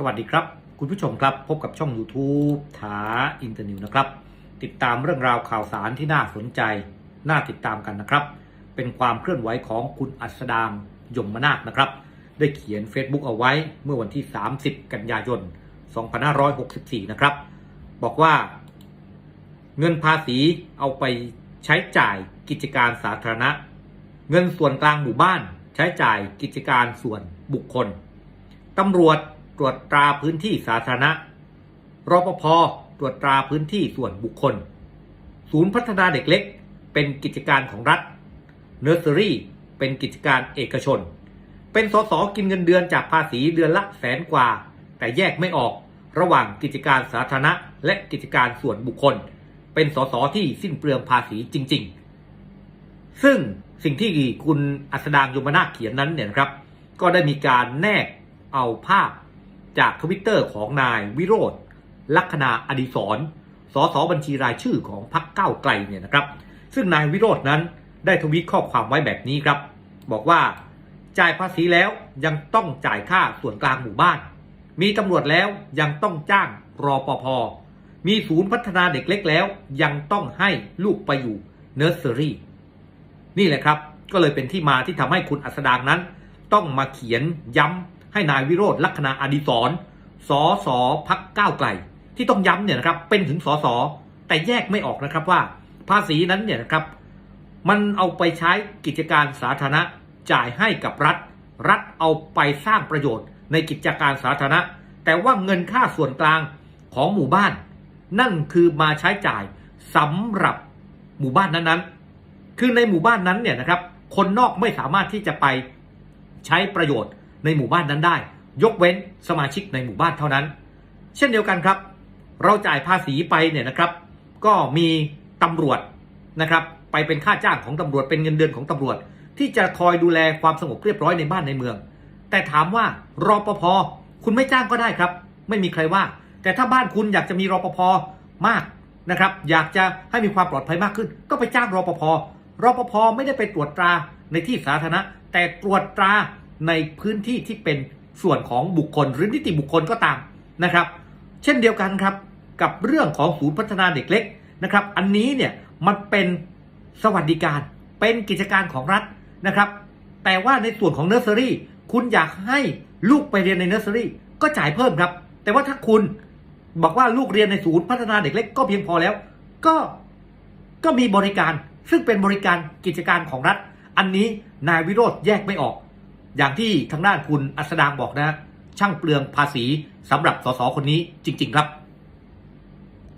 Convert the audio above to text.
สวัสดีครับ คุณผู้ชมครับพบกับช่อง YouTube ถาอินเตอร์นิวนะครับ ติดตามเรื่องราวข่าวสารที่น่าสนใจ น่าติดตามกันนะครับ เป็นความเคลื่อนไหวของคุณอัสดางยมนาคนะครับ ได้เขียน Facebook เอาไว้เมื่อวันที่ 30 กันยายน 2564 นะครับ บอกว่า เงินภาษีเอาไปใช้จ่ายกิจการสาธารณะ เงินส่วนกลางหมู่บ้าน ใช้จ่ายกิจการส่วนบุคคลตำรวจ ตรวจตราพื้นที่สาธารณะ รปภ ตรวจตราพื้นที่ส่วนบุคคล ศูนย์พัฒนาเด็กเล็ก เป็นกิจการของรัฐ เนอร์เซอรี่ เป็นกิจการเอกชน เป็นสสกินเงินเดือนจากภาษีเดือนละแสนกว่า แต่แยกไม่ออกระหว่างกิจการสาธารณะ และกิจการส่วนบุคคล เป็นสสที่สิ้นเปลืองภาษีจริง ๆ ซึ่งสิ่งที่คุณอัสดางยมนาคเขียนนั้นเนี่ยครับ ก็ได้มีการแนกเอาภาพ จากทวิตเตอร์ของนายวิโรธลัคนาอดิศรสสบัญชีรายชื่อของพรรคก้าวไกลเนี่ยนะครับ ซึ่งนายวิโรธนั้นได้ทวีตข้อความไว้แบบนี้ครับ บอกว่าจ่ายภาษีแล้วยังต้องจ่ายค่าส่วนกลางหมู่บ้าน มีตำรวจแล้วยังต้องจ้างรอปภมีศูนย์พัฒนาเด็กเล็กแล้ว ยังต้องให้ลูกไปอยู่เนอร์เซอรี่นี่แหละครับ ก็เลยเป็นที่มาที่ทำให้คุณอัสดางนั้น ต้องมาเขียนย้ำ ให้นายวิโรธลัคนาอดิศรสอสอพักก้าวไกล ที่ต้องย้ำเนี่ยนะครับเป็นถึงสอสอแต่แยกไม่ออกนะครับว่าภาษีนั้นเนี่ยนะครับ มันเอาไปใช้กิจการสาธารณะจ่ายให้กับรัฐ รัฐเอาไปสร้างประโยชน์ในกิจการสาธารณะ แต่ว่าเงินค่าส่วนกลางของหมู่บ้าน นั่นคือมาใช้จ่ายสำหรับหมู่บ้านนั้นๆ คือในหมู่บ้านนั้นเนี่ยนะครับ คนนอกไม่สามารถที่จะไปใช้ประโยชน์ ในหมู่บ้านนั้นได้ ยกเว้นสมาชิกในหมู่บ้านเท่านั้น เช่นเดียวกันครับ เราจ่ายภาษีไปเนี่ยนะครับ ก็มีตำรวจนะครับ ไปเป็นค่าจ้างของตำรวจเป็นเงินเดือนของตำรวจ ที่จะคอยดูแลความสงบเรียบร้อยในบ้านในเมือง แต่ถามว่ารอปภคุณไม่จ้างก็ได้ครับ ไม่มีใครว่า แต่ถ้าบ้านคุณอยากจะมีรอปภมากนะครับ อยากจะให้มีความปลอดภัยมากขึ้น ก็ไปจ้างรอปภรอปภไม่ได้ไปตรวจตราในที่สาธารณะ แต่ตรวจตรา ในพื้นที่ที่เป็นส่วนของบุคคลหรือนิติบุคคลก็ตามนะครับ เช่นเดียวกันครับกับเรื่องของศูนย์พัฒนาเด็กเล็กนะครับ อันนี้เนี่ยมันเป็นสวัสดิการเป็นกิจการของรัฐนะครับ แต่ว่าในส่วนของเนอร์เซอรี่คุณอยากให้ลูกไปเรียนในเนอร์เซอรี่ก็จ่ายเพิ่มครับ แต่ว่าถ้าคุณบอกว่าลูกเรียนในศูนย์พัฒนาเด็กเล็กก็เพียงพอแล้ว ก็ก็มีบริการซึ่งเป็นบริการกิจการของรัฐ อันนี้นายวิโรธแยกไม่ออก อย่างที่ทางด้านคุณอัศดางบอกนะ ช่างเปลืองภาษีสำหรับสสคนนี้จริง ๆ ครับ